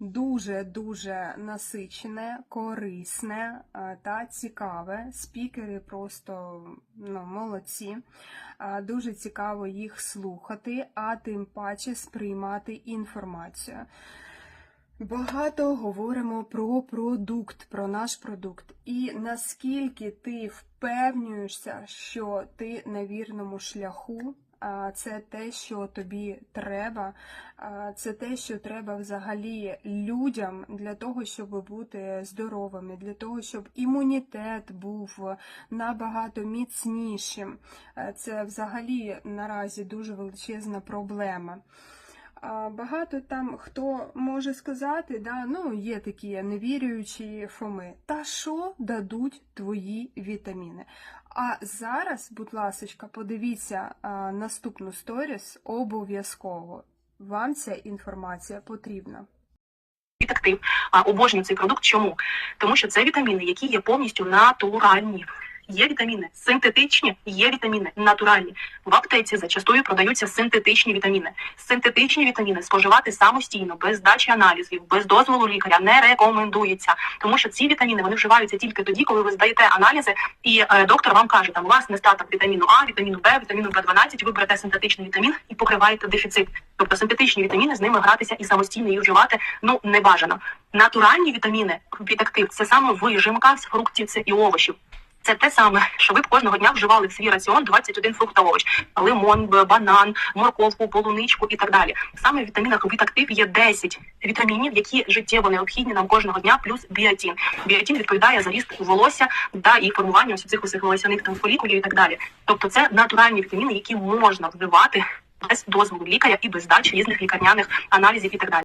дуже-дуже насичене, корисне е, та цікаве. Спікери просто ну, молодці. Е, Дуже цікаво їх слухати, а тим паче сприймати інформацію. Багато говоримо про продукт, про наш продукт. І наскільки ти впевнюєшся, що ти на вірному шляху, це те, що тобі треба, це те, що треба взагалі людям для того, щоб бути здоровими, для того, щоб імунітет був набагато міцнішим. Це взагалі наразі дуже величезна проблема. Багато там хто може сказати, да, ну є такі невіруючі Фоми. Та що дадуть твої вітаміни? А зараз, будь ласка, подивіться а, наступну сторіс обов'язково. Вам ця інформація потрібна. Вітактив. А обожнюю цей продукт. Чому? Тому що це вітаміни, які є повністю натуральні. Є вітаміни синтетичні, є вітаміни натуральні. В аптеці зачастую продаються синтетичні вітаміни. Синтетичні вітаміни споживати самостійно, без здачі аналізів, без дозволу лікаря не рекомендується, тому що ці вітаміни вони вживаються тільки тоді, коли ви здаєте аналізи, і е, доктор вам каже, там у вас нестаток вітаміну А, вітаміну Б, вітаміну Б12, ви берете синтетичний вітамін і покриваєте дефіцит. Тобто синтетичні вітаміни з ними гратися і самостійно їх вживати ну не бажано. Натуральні вітаміни вітактив це саме вижимка з фруктів це і овочів. Це те саме, що ви б кожного дня вживали в свій раціон 21 фрукт та овоч, лимон, банан, морковку, полуничку і так далі. Саме в вітамінах вітактив є 10 вітамінів, які життєво необхідні нам кожного дня, плюс біотін. Біотін відповідає за ріст волосся та і формування ось цих усіх волосяних там фолікулів і так далі. Тобто це натуральні вітаміни, які можна вживати без дозволу лікаря і без здачі різних лікарняних аналізів і так далі.